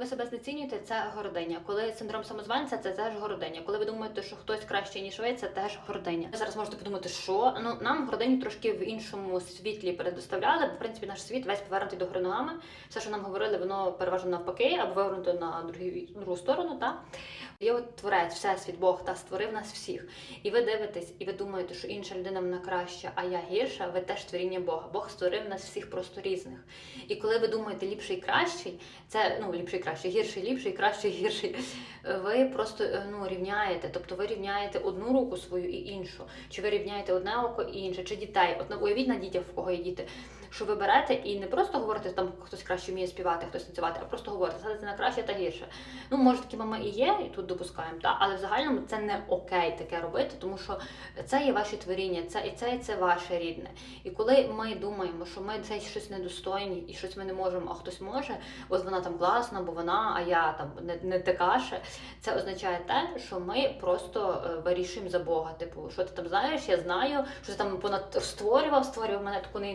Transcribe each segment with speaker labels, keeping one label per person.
Speaker 1: Ви себе знецінюєте, це гординя. Коли синдром самозванця, це теж гординя. Коли ви думаєте, що хтось краще ніж ви, це теж гординя. Ви зараз можете подумати, що ну нам гординю трошки в іншому світлі передоставляли. В принципі, наш світ весь повернутий до гори. Все, що нам говорили, воно переважно навпаки, або вивернуто на другий- другу сторону. Та є от творець, всесвіт, Бог та створив нас всіх. І ви дивитесь, і ви думаєте, що інша людина вона краща, а я гірша. Ви теж творіння Бога. Бог створив нас всіх просто різних. І коли ви думаєте ліпший кращий, це ну ліпший кращий, гірший, ліпший, краще, гірший. Ви просто е, ну рівняєте. Тобто ви рівняєте одну руку свою і іншу. Чи ви рівняєте одне око і інше, чи дітей? От уявіть на дітях, в кого є діти. Що ви берете і не просто говорите, там хтось краще вміє співати, хтось танцювати, а просто говорите, це на краще та гірше. Ну, може, такі мами і є, і тут допускаємо, та, але в загальному це не окей таке робити, тому що це є ваші творіння, це і це, і це ваше рідне. І коли ми думаємо, що ми це щось недостойні і щось ми не можемо, а хтось може, от вона там класна, бо вона, а я там не, не такаше, це означає те, що ми просто е, вирішуємо за Бога. Типу, що ти там знаєш, я знаю, що ти там понад створював, створював мене таку не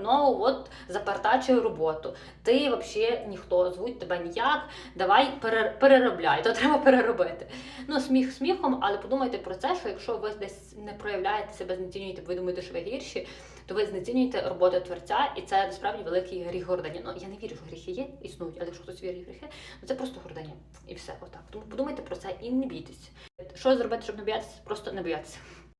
Speaker 1: ідеальну, от запартачую роботу. Ти взагалі ніхто, звуть тебе ніяк, давай пере- переробляй, то треба переробити. Ну, сміх сміхом, але подумайте про це, що якщо ви десь не проявляєте себе, знецінюєте, ви думаєте, що ви гірші, то ви знецінюєте роботу творця, і це насправді великий гріх гордині. Ну я не вірю, що гріхи є, існують, але якщо хтось вірить в гріхи, ну це просто гординя. І все, отак. Тому подумайте про це і не бійтесь. Що зробити, щоб не боятися? Просто не боятися.